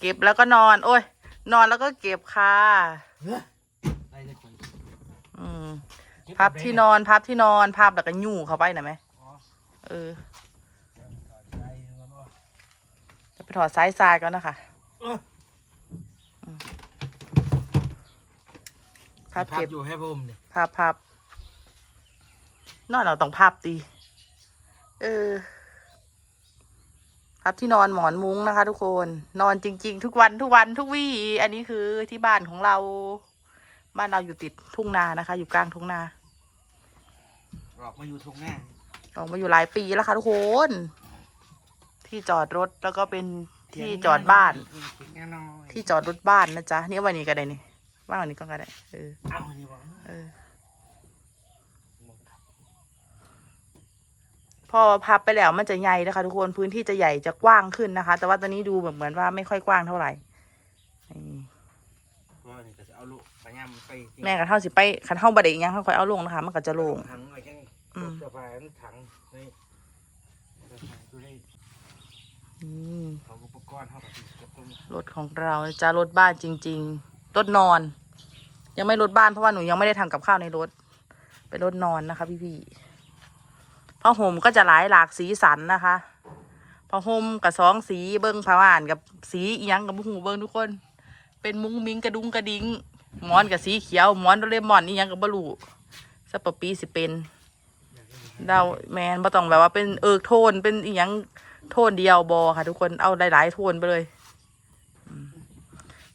เก็บแล้วก็นอน โอ้ย นอนแล้วก็เก็บค่ะได้เลยคนอืมพับที่นอนพับที่นอนพับแล้วก็ยู่เข้าไปหน่อยไหมอ๋อเออได้แล้วก็จะไปถอดสายทรายก่อนนะคะเออพับพับเก็บอยู่ให้ผมเนี่ยพับพับนอนเราต้องพับตีเออ พับที่นอนหมอนมุ้งนะคะ ทุกคน นอนจริง ๆ ทุกวันทุกวันทุกวี่อันนี้คือที่บ้านของเรา บ้านเราอยู่ติดทุ่งนานะคะ อยู่กลางทุ่งนาออกมาอยู่ทุ่งหน้าออกมาอยู่หลายปีแล้วค่ะทุกคน ที่จอดรถแล้วก็เป็นที่จอดบ้านเถียงน้อยที่จอดรถบ้านนะจ๊ะนี่เอาวันนี้ก็ได้นี่ว่างวันนี้ก็ได้เออเอานี่บอก เออ พอพับไปแล้วมันจะใหญ่นะคะ ทุกคนพื้นที่จะใหญ่จะกว้างขึ้นนะคะ แต่ว่าตอนนี้ดูแบบเหมือนว่าไม่ค่อยกว้างเท่าไหร่นี่ว่านี่ก็จะเอาลูกพยายามไปแม่กับเท่าสิไปขันเท่าบดเองยังค่อยเอาลงนะคะ มันก็จะลงถังไว้แค่อืมเสื้อผ้าถังนี่เสื้อผ้าดูได้อืมเอาอุปกรณ์เข้าไปเก็บตรงนี้รถของเราจะรถบ้านจริง ๆ รถนอน ยังไม่รถบ้านเพราะว่าหนูยังไม่ได้ทำกับข้าวในรถ เป็นรถนอนนะคะ พี่ๆ ผ้าห่มก็จะหลายหลากสีสันนะคะผ้าห่มกับสองสีเบิ้งผ้าม่านกับสีอีหยังกับหูเบิ้งทุกคน เป็นมุ้งมิ้งกระดุงกระดิงหมอนกับสีเขียวหมอนโดเรมอนอีหยังกับบลูสปปปีสิเป็นดาวแมนบ่ต้องแบบว่าเป็นเอิกโทนเป็นอีหยังโทนเดียวบอค่ะ ทุกคนเอาหลาย ๆ โทนไปเลยอืม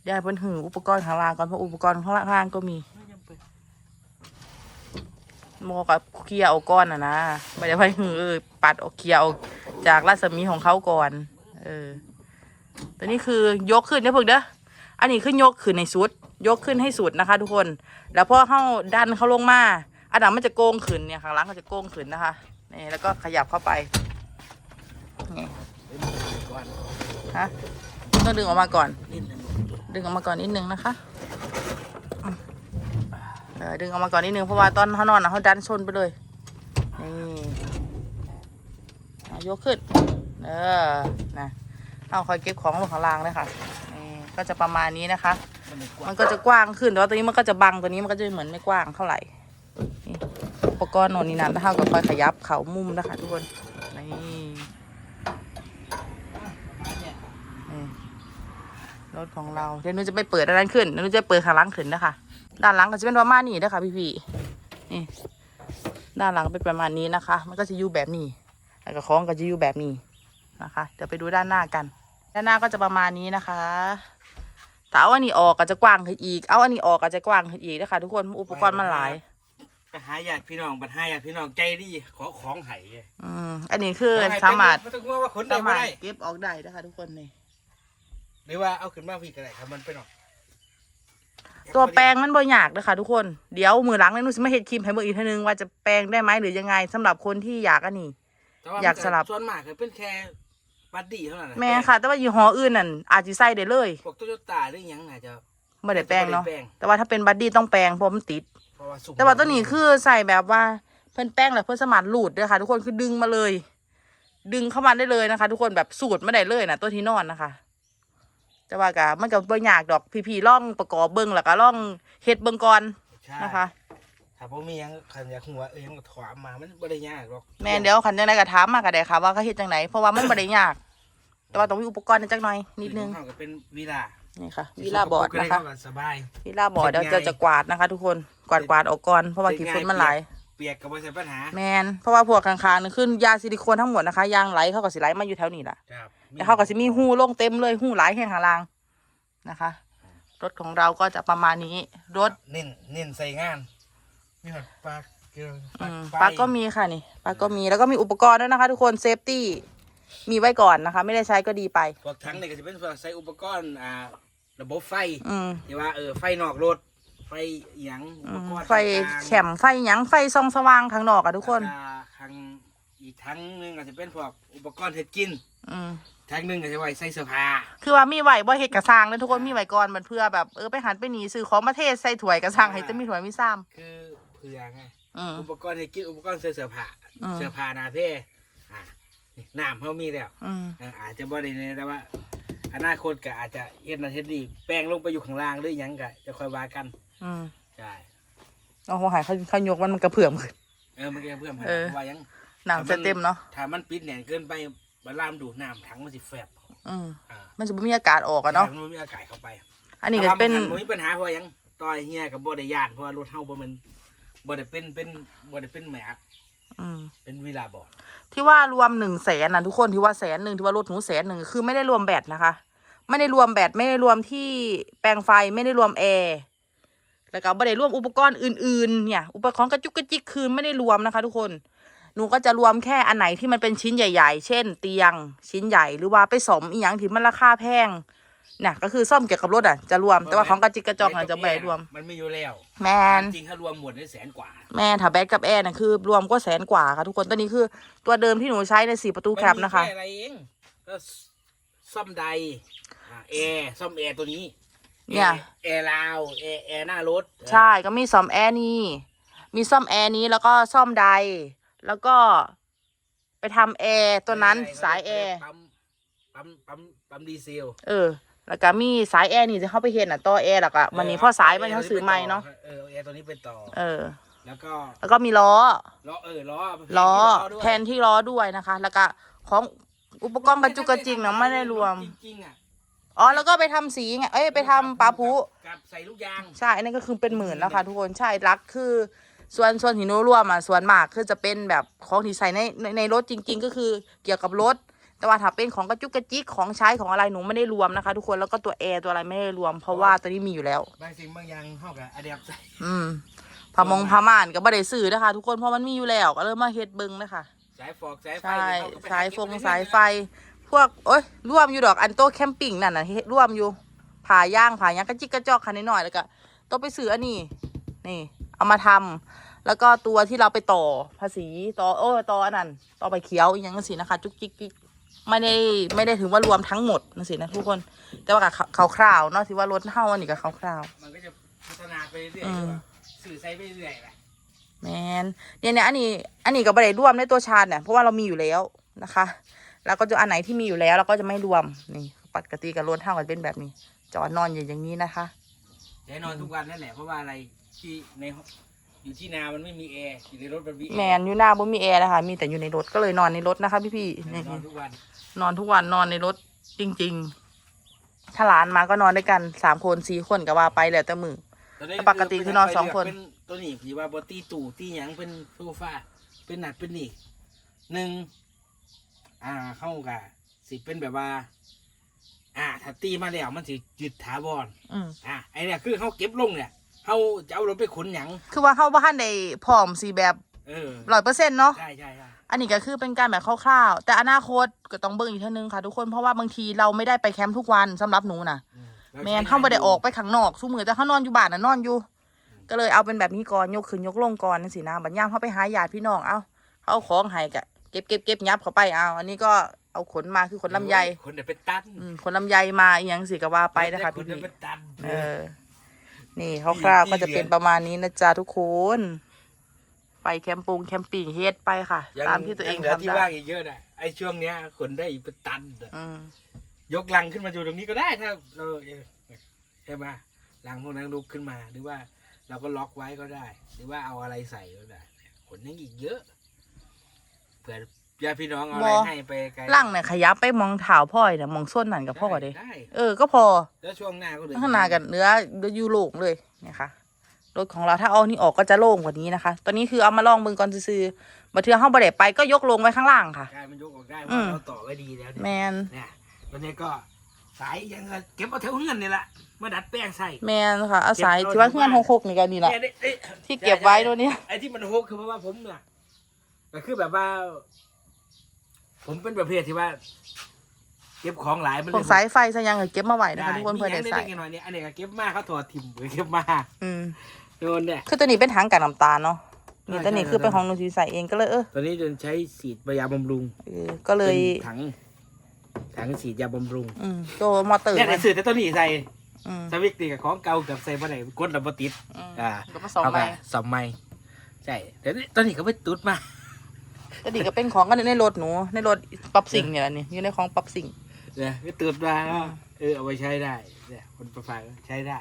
ยายเพิ่นหืออุปกรณ์ข้างล่างก่อนเพราะอุปกรณ์ข้างล่างก็มี โมกับเคลียร์เอาก้อนอะนะไม่ได้ไปหือเอปัดเอาเคลียร์เอาจากรัศมีของเขาก่อน เออ ตัวนี้คือยกขึ้นเนี่ยเพิ่งเด้ออันนี้ขึ้นยกขึ้นในสุด ยกขึ้นให้สุดนะคะ ทุกคน แล้วพอเข้าดันเขาลงมาอันนั้นมันจะโกงขึ้นเนี่ยข้างล่างก็จะโกงขึ้นนะคะนี่แล้วก็ขยับเข้าไปนี่ฮะต้องดึงออกมาก่อน ดึงออกมาก่อนนิดนึงนะคะ ดึงออกมาก่อนนิดนึงเพราะว่าตอนเขานอนนะเขาดันชนไปเลย นี่ยกขึ้น เออ นะ เอาคอยเก็บของลงข้างล่างเลยค่ะ นี่ก็จะประมาณนี้นะคะ มันก็จะกว้างขึ้นแต่ว่าตัวนี้มันก็จะบังตัวนี้มันก็จะเหมือนไม่กว้างเท่าไหร่ อุปกรณ์โน่นนี่นั่นถ้าก็คอยขยับเขามุมนะคะทุกคน นี่รถของเรา เดี๋ยวหนูจะไปเปิดด้านขึ้นเดี๋ยวหนูจะเปิดข้างล่างขึ้นนะคะ ด้านหลังก็จะเป็นประมาณนี้นะคะพี่ๆนี่ด้านหลังเป็นประมาณนี้นะคะ มันก็จะอยู่แบบนี้ แล้วก็ของก็จะอยู่แบบนี้นะคะเดี๋ยวไปดูด้านหน้ากัน ด้านหน้าก็จะประมาณนี้นะคะแต่เอาอันนี้ออกก็จะกว้างขึ้นอีก เอาอันนี้ออกก็จะกว้างขึ้นอีกนะคะทุกคนอุปกรณ์มันหลายไปหาญาติพี่น้องบัดหาญาติพี่น้องใจดีขอของไห้อืมอันนี้คือสามารถไม่ต้องกลัวว่าขนได้สาไม่มารถได้เก็บออกได้นะคะทุกคนนี่หรือว่าเอาขึ้นมาพี่ก็ได้ครับมันเป็นหรอก ตัวแปรงมันบ่ยากนะคะทุกคน เดี๋ยวมือหลังเนี่ยหนูจะมาเห็ดครีมให้เบิ่งอีกทีนึงว่าจะแปรงได้ไหมหรือยังไงสำหรับคนที่อยากอันนี้ แต่ว่อยากสลับ ส่วนมากคือเป็นแค่บัดดี้เท่านั้นน่แม่ค่ะ แต่ว่ายี่ห้ออื่นนั่นอาจจะใส่ได้เลยพวกโตโยต้าหรือหยังอาจจะ ไม่ได้แปรงเนาะ ไม่ได้แปรง แต่ว่าถ้าเป็นบัดดี้ต้องแปรงเพราะมันติด เพราะว่าสุ่มแต่ว่าตัวนี้คือใส่แบบว่าเพิ่นแป้งแล้วเพิ่นสมานหลูดด้วยค่ะ ทุกคนคือดึงมาเลย ดึงเข้ามาได้เลยนะคะ ทุกคนแบบสูตรไม่ได้เลยนะตัวที่นอนนะคะ แต่ว่ากะมันก็บ่ยากดอกพี่ๆล่องประกอบเบิ่งแล้วก็ล่องเฮ็ดเบิ่งก่อนใช่นะคะ ถ้าผมมีหยังขันอยากหัวเอ้ยมันก็ถามมามันบ่ได้ยากหรอกแม่นเดี๋ยวคันจังไดก็ถามมาก็ได้ค่ะว่าเขาเฮ็ดจังไดเพราะว่ามันบ่ได้ยาก แต่ว่าต้องมีอุปกรณ์จักหน่อยนิดนึงของเขาก็เป็นวีลานี่ค่ะวิลาบอร์ดก็ได้นะคะเข้ากันสบายวิลาบอร์ดเดี๋ยวจะจะกวาดนะคะ ทุกคนกวาดกวาดออกก่อนเพราะว่าขี้ฝุ่นมันหลาย เปียกก็บ่ใช่ปัญหาแมนเพราะว่าพวกข้างๆนี่ขึ้นยาซิลิโคนทั้งหมดนะคะยางไหลเขาก็สิไหลมาอยู่แถวนี้แหละครับแล้วเขาก็สิมีหูลงเต็มเลยหูไหลแห้งข้างล่างนะคะ รถของเราก็จะประมาณนี้รถเน้นเน้นใส่งานมีหอดปลาเกลืออืมไฟปลั๊กก็มีค่ะนี่ปลั๊กก็มีแล้วก็มีอุปกรณ์ด้วยนะคะ ทุกคนเซฟตี้มีไว้ก่อนนะคะ ไม่ได้ใช้ก็ดีไปพวกทั้งนี่ก็จะเป็นพวกใส่อุปกรณ์อ่าระบบไฟอืมที่ว่าเออไฟนอกรถไฟหยังอุอืปมกรณ์ไฟต่างๆแคมไฟหยังไฟส่องสว่างข้างนอกอะทุกคน แล้วทางอีกทั้งหนึงก็จะเป็นพวกอุปกรณ์เฮ็ดกินอืมทั้งหนึงก็จะไว้ใส่เสื้อผ้าคือว่ามีไหวบ่เฮ็ดกระซังเลยทุกคนมีไหวก่อนมันเพื่อแบบเออไปหันไปหนีซื้อของมาเทศใส่ถ้วยกระซังให้จะมีถ้วยมีซ้คือเผื่อไงำอืม อุปกรณ์เฮ็ดกินอุปกรณ์ใส่เสื้อผ้าอืม เสื้อผ้าหนาเพ่อ่านี่น้ำเขามีแล้วอืม เอออาจจะบ่ได้ในแต่ว่า อนาคตก็อาจจะเฮ็ดนั่นเฮ็ดนี่แปลงลงไปอยู่ข้างล่างหรือหยังก็จะค่อยว่ากันอืมใช่เอาหัวหายเขาเขายกมันมันกระเพื่อมขึ้น เออมันก็ยังเพิ่มให้เออ ว่าหยังหนังจะเต็มเนาะถ้ามันปิดแหน่นเกินไปบาลามดูดน้ำถังมันสิแฟบอืมอ่ามันจะไม่มีอากาศออกอะเนาะมันมีอากาศเข้าไป อันนี้ก็เป็น แต่ว่ามันมีปัญหาเพราะว่าหยังต่อยเฮียกับบ่ได้ย่านเพราะว่ารถเฮาบ่แมันบ่ได้เป็นเป็นบ่ได้เป็นแหมกอืม เป็นเวลาบอกที่ว่ารวมหนึ่งแสนนะทุกคนที่ว่าแสนหนึ่งที่ว่ารถหนูแสนหนึ่งคือไม่ได้รวมแบตนะคะ ไม่ได้รวมแบตไม่ได้รวมที่แปลงไฟไม่ได้รวมแอร์แล้วก็ไม่ได้รวมอุปกรณ์อื่นๆ เนี่ย อุปกรณ์กระจุกกระจิกคือไม่ได้รวมนะคะ ทุกคน หนูก็จะรวมแค่อันไหนที่มันเป็นชิ้นใหญ่ ๆ เช่น เตียง ชิ้นใหญ่หรือว่าไปสมอีหยังที่มันราคาแพงเนี่ยก็คือซ่อมเกี่ยวกับรถอะจะรวมแต่ว่าของกระจิกกระจอกน่ะจะไม่ได้รวม มันไม่อยู่แล้วแมนจริงๆถ้ารวมหมดได้แสนกว่า แม่ถ้าแบตกับแอร์น่ะคือ รวมก็แสนกว่าค่ะทุกคนตัวนี้คือ ตัวเดิมที่หนูใช้ในสี่ประตูแคปนะคะมัมีแอะไรเองก็ ซ่อมใดอ่าแอร์ซ่อมแอร์ตัวนี้เนี่ย แอร์ลาวแอร์แอร์หน้ารถใช่ก็มีซ่อมแอร์นี่ มีซ่อมแอร์นี้แล้วก็ซ่อมใด แล้วก็ไปทำแอร์ตัวนั้นสายแอร์ปั๊มปั๊มปั๊มปั๊มดีเซลเออ แล้วก็มีสายแอร์นี่จะเข้าไปเห็นอะต่อแอร์แล้วก็วันนี้พ่อสายมันเขาซื้อใหม่เนาะเออแอร์ตัวนี้เป็นต่อ เออ แล้วก็แล้วก็มีล้อ ล้อเออล้อล้อด้วยแทนที่ล้อด้วยนะคะ แล้วก็ของ อุปกรณ์กระจุกกระจิกนะไม่ได้รวม จริงๆอะอ๋อแล้วก็ไปทำสีไงเอ้ยไปทำปลาพุกับใส่ลูกยาง ใช่อันนั้นก็คือเป็นหมื่นแล้วค่ะทุกคนใช่รักคือ ส่วนส่วนที่หนูรวมอะส่วนมากคือจะเป็นแบบของที่ใส่ในในในรถจริง ๆ ก็คือเกี่ยวกับรถ แต่ว่าถ้าเป็นของกระจุกกระจิกของใช้ของอะไรหนูไม่ได้รวมนะคะ ทุกคนแล้วก็ตัวแอร์ตัวอะไรไม่ได้รวม เพราะว่าตัวนี้มีอยู่แล้ว บางสิ่งบางอย่างเข้ากับอะแดปใส่อืมพามงพาม่านก็บ่ได้ซื้อนะคะ ทุกคนเพราะมันมีอยู่แล้วก็เริ่มมาเฮ็ดเบิ่งนะคะ สายฟอกสายไฟใช่ เขก็ไปสายหฟงเก็บสายเรื่อๆไฟ พวกโอ้ยร่วมอยู่ดอกอันโต๊ะแคมปิ้งนั่นน่ะเฮ็ดร่วมอยู่ผ่าย่างผ่าย่างกระจิกกระจอกคันนิดหน่อยแล้วก็ต้องไปซื้ออันนี้ นี่ เอามาทำแล้วก็ตัวที่เราไปต่อภาษีต่อโอ้ยต่ออันนั้นต่อไปเขียวอีกอย่างนั้นสินะคะ จุกจิกจิกไม่ได้ไม่ได้ถึงว่ารวมทั้งหมดนั่นสินะทุกคน แต่ว่ากับเขาคร่าวๆเนาะที่ว่ารถเท่าอันนี้กับคร่าวๆมันก็จะพัฒนาไปเรื่อยอืมๆว่าสื่อใช้ไปเรื่อยๆแหละแม นเนี่ยเนี่ยอันนี้ อันนี้ก็ไม่ได้รวมในตัวชาร์จเนี่ยเพราะว่าเรามีอยู่แล้วนะคะ แล้วก็จะอันไหนที่มีอยู่แล้วเราก็จะไม่รวมนี่ปกติกับรถเท่ากันเป็นแบบนี้ จอดนอนอยู่อย่างนี้นะคะแน่นอนทุกวันนั่นแหละเพราะว่าอะไรที่ในห้องอยู่ที่นา มันไม่มีแอร์อยู่ในรถมันมีแอร์แมนอยู่หน้าบ่มีแอร์นะคะ มีแต่อยู่ในรถก็เลยนอนในรถนะคะ พี่พี่ๆแน่นี่นอนทุกวัน นอนทุกวันนอนในรถจริง ๆ ถ้าหลานมาก็นอนด้วยกันสามคนสี่คนก็ว่าไปแล้วแต่มือตอนนี้แต่ปกติคือนอนสองคนเป็น ตัวนี้ผีว่าบอตี้ตู่ตี้หยังเป็นโซฟาเป็นหนัดเป็นนี่หนึ่งอ่าเข้ากับสิเป็นแบบว่า อ่าถ้าตีมาแล้วมันสิยึดถาวรอืมอ่าไอเนี่ยคือเขาเก็บลงเนี่ยเขาจะเอารถไปขนหยังคือว่าเข้าบ้านในพร้อมสีแบบเออร้อยเปอร์เซ็นต์เนาะ ใช่ใช่ใช่อันนี้ก็คือเป็นการแบบคร่าวๆ แต่อนาคตก็ต้องเบิ่งอีกเท่านึงค่ะทุกคน เพราะว่าบางทีเราไม่ได้ไปแคมป์ทุกวันสำหรับหนูนะอืแมนเข้าไม่ได้ออกไปข้างนอกสู้มือแต่เขานอนอยู่บ้านนะนอนอยู่ ก็เลยเอาเป็นแบบนี้ก่อนยกขึ้นยกลงก่อนนั่นสินะบัดย่ามเขาไปหาญาติพี่น้องเอาเขาเอาของให้กะเก็บเก็บเก็บยับเขาไปเอาอันนี้ก็เอาขนมาคือขนลำไยคนเดี๋ยวเป็นตันอืมขนลำไยมาอีหยังสิก็ว่าไปนะคะคพี่นเดี๋ยวพี่เป็นตันเออ นี่คร่าวๆก็จะเป็นประมาณนี้นะจ๊ะทุกคนไปแคมปุงแคมปิ้งเฮ็ดไปค่ะยังตามที่ตัวเองยังเหลือทำที่ได้ว่างอีกเยอะนะไอช่วงเนี้ยขนได้อีกเป็นตันอะอืมยกลังขึ้นมาอยู่ตรงนี้ก็ได้ถ้าเราใช่ไหมลังพวกนั้นลุกขึ้นมาหรือว่า เราก็ล็อกไว้ก็ได้ หรือว่าเอาอะไรใส่ก็ได้ขนยังอีกเยอะเผื่อญาติพี่น้องเอาอะไรให้ไปไกลล่างเนี่ยขยับไปมองเท้าพ่อยเนี่ยมองส้นนั่นกับพ่อเด้ได้เออก็พอ แล้วช่วงหน้าก็เหลือข้างหน้ากันเนื้อยูโล่งเลยเนี่ยค่ะรถของเราถ้าเอานี่ออกก็จะโล่งกว่านี้นะคะ ตอนนี้คือเอามาลองเบิ่งก่อนซื้อๆบัเทือห้องบไดไปก็ยกลงไว้ข้างล่างค่ะ ใช่มันยกออกได้เพอืราะมเราต่อไว้ดีแล้วแมเนี่ยนเนี่ยตอนนี้ก็สายยังก็เก็บเอาแถวเงินนี่แหละ มาดัดแป้งใส่ แมนค่ะอาศัยที่ว่าเพื่อนหกหกนี่กันนี่แหละ เนี่ยเนี่ยอ้ยที่เก็บไว้ตัวเนี้ย ไอ้ที่มันหกคือเพราะว่าผมเนี่ยก็คือแบบว่า ผมเป็นประเภทที่ว่า เก็บของหลายมันพวกสายไฟสายยังก็เก็บมาไว้นะคะทุกคนเพื่อได้ใส่มีย่างเล็กๆน้อยๆเนี่ยอันนี้ก็เก็บมาเขาถอดทิมหรือเก็บมาอืมโดนเนี่ย คือตัวนี้เป็นถังกับน้ำตาลเนาะนี่ใช่ตัวนี้ใช่คือเป็นของหนูสีใส่เองก็เลยเออตอนนี้จนใช้สีดยาบำรุงเออก็เลยป็นถัง ถังสีดยาบำรุง อืมตัวมอเตอร์เนี่ยมัในนสื่อแต่ต้นนี้ใส่ อืม สวิกตีกับของเก่ากับใส่บ่ได้กดแล้วบ่ติด อืมอ่า ก็มาสองเอาใบไปสองไม้ใช่แต่นี่ตอนนี้ก็ไปตุดมาตัวนี้ก็เป็นของกันในรถหนู ในรถปรับสิ่งเนี่ยแหละนี่อยู่ในของปรับสิ่ง เนี่ยก็ตืดมาก็เออเอาไปใช้ได้เนี่ยคนประฟังใช้ได้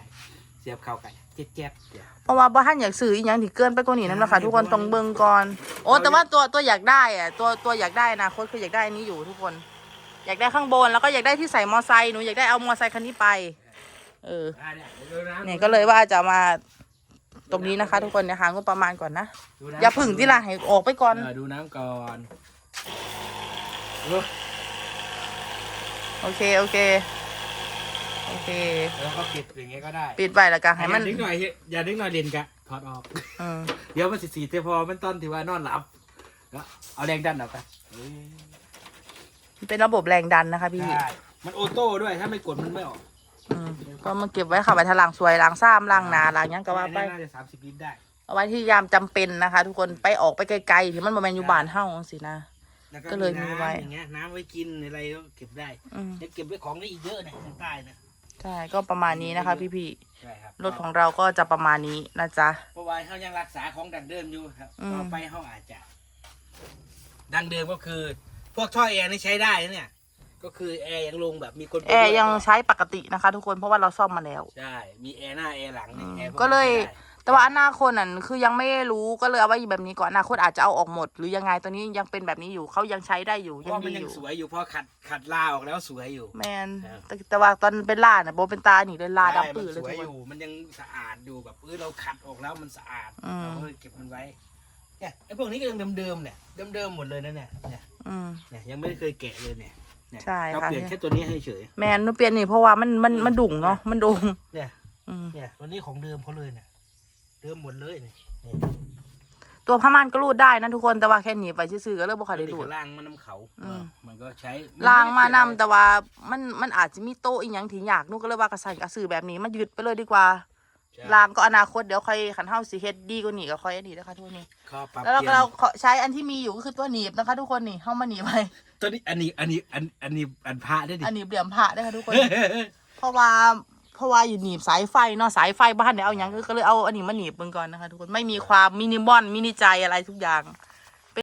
เสียบเข้ากันเจ๊บๆเนี่ยเพราะว่าบ่ท่านอยากซื้ออีหยังที่เกินไปกว่านี้นั่นแหละค่ะทุกคนต้องเบิ่งก่อน โอ้แต่ว่าตัวตัวอยากได้อะตัวตัวอยากได้อนะโคตคืออยากได้อันนี้อยู่ทุกคน อยากได้ข้างบนแล้วก็อยากได้ที่ใส่มอไซค์หนูอยากได้เอามอไซค์คันนี้ไป เอออะเนี่ยเดี๋ยวดูะเนี่ยก็เลยว่าจะมาตรงนี้นะคะ ทุกคนเนี่ยหางบประมาณก่อนนะดูน้ำอย่าพึ่งที่ละให้ออกไปก่อนเออดูน้ำก่อนเออโอเคโอเคโอเคแล้วก็ปิดอย่างเงี้ยก็ได้ปิดไว้แล้วก็ให้มันอย่าดึงหน่อยอย่าดึงหน่อยเรียนกะถอดออกอืมเดี๋ยวมันสิสีเทพอมันต้นที่ว่านอนหลับแล้วเอาแรงดันออกไปเอ้ยมันเป็นระบบแรงดันนะคะพี่ใช่มันโอโต้ด้วยถ้าไม่กดมันไม่ออกอืม ก็มาเก็บไว้ค่ะไว้ทางล้างสวยล้างซ้ำล้างหนาล้างหยังก็ว่าไป น่าจะสามสิบลิตรได้ เอาไว้ที่ยามจำเป็นนะคะ ทุกคนไปออกไปไกลๆที่มันบ่แม่นอยู่บ้านเฮาจังซี่นะแล้วก็เลยมีไว้น้ำอย่างเงี้ยน้ำไว้กินอะไรก็เก็บได้อืมยังเก็บไว้ของได้อีกเยอะเนี่ยทางใต้นะใช่ก็ประมาณนี้นะคะพี่ใช่ครับๆรถของเราก็จะประมาณนี้นะจ๊ะ เพราะว่าเขายังรักษาของดังเดิมอยู่ครับอืม ต่อไปเขาอาจจะ ดังเดิมก็คือ พวกท่อแอร์นี่ใช้ได้นะเนี่ย ก็คือแอร์ยังลงแบบมีคนไปแอร์ด้วยยังก็ใช้ปกตินะคะ ทุกคนเพราะว่าเราซ่อมมาแล้ว ใช่ มีแอร์หน้าแอร์หลังเนี่ยอืมแอร์พวก็เลยนี้ใช้ได้แต่ว่าอนาคตนั่นคือยังไม่รู้ก็เลยเอาไว้แบบนี้ก่อนอนาคตอาจจะเอาออกหมด หรือยังไงตัวนี้ยังเป็นแบบนี้อยู่เขายังใช้ได้อยู่เพยังราะมันดียังอยู่สวยอยู่เพราะขัดขัดลาออกแล้วสวยอยู่ แมนครับ แต่แต่ว่าตอนเป็นล่าน่ะโบเป็นตาหนีเลยลาใช่ดำปื้อมันเลยสวยทุกอคนยู่ มันยังสะอาดอยู่แบบเออเราขัดออกแล้วมันสะอาดอืม เราก็เลยเก็บมันไว้เนี่ยไอ้พวกนี้ก็ยังเดิมๆเนี่ยเดิมๆหมดเลยนะเนี่ยเนี่ยอืมเนี่ยยังไม่ได้เคยแกะเลยเนี่ย เนี่ยใช่เราค่ะ เปลี่ยนแค่ตัวนี้ให้เฉย แมนหนูเปลี่ยนนี่เพราะว่ามันมันมันดุ่งเนาะมันดุ่งเนี่ย อืมเนี่ยตัวนี้ของเดิมเขาเลยเนี่ย เดิมหมดเลยเนี่ยเนี่ยตัวผ้าม่านก็รูดได้นะทุกคนแต่ว่าแค่หนีไปซื่อๆก็เลิกบ่ค่อยได้รูด ล่างมันน้ำเขาอืมเออมันก็ใช้ล่างมานำแต่ว่ามันมันอาจจะมีโต๊ะอีกอย่างที่อยากหนูก็เลยว่ากระสันกระสือแบบนี้มันยึดไปเลยดีกว่าใช่ ล่างก็อนาคตเดี๋ยวค่อยขันเท้าสีเฮ็ดดีกว่านี้ก็ค่อยอันนี้นะคะทุกคนนี่ข้อปรับแล้วเราเปลี่ยนเราขอใช้อันที่มีอยู่ก็คือตัวหนีบนะคะ ทุกคนนี่เข้ามาหนีบไปตัวนี้อันนี้อันนี้อันอันนี้อันพระได้ดิอันหนีบเหลี่ยมผ้านะคะทุกคน เพราะว่าเพราะว่าอยู่หนีบสายไฟเนาะสายไฟบ้านเนี่ยเอาอย่างก็เลยเอาอันนี้มาหนีบมึงก่อนนะคะ ทุกคนไม่มีความมินิมอลมินิใจอะไรทุกอย่าง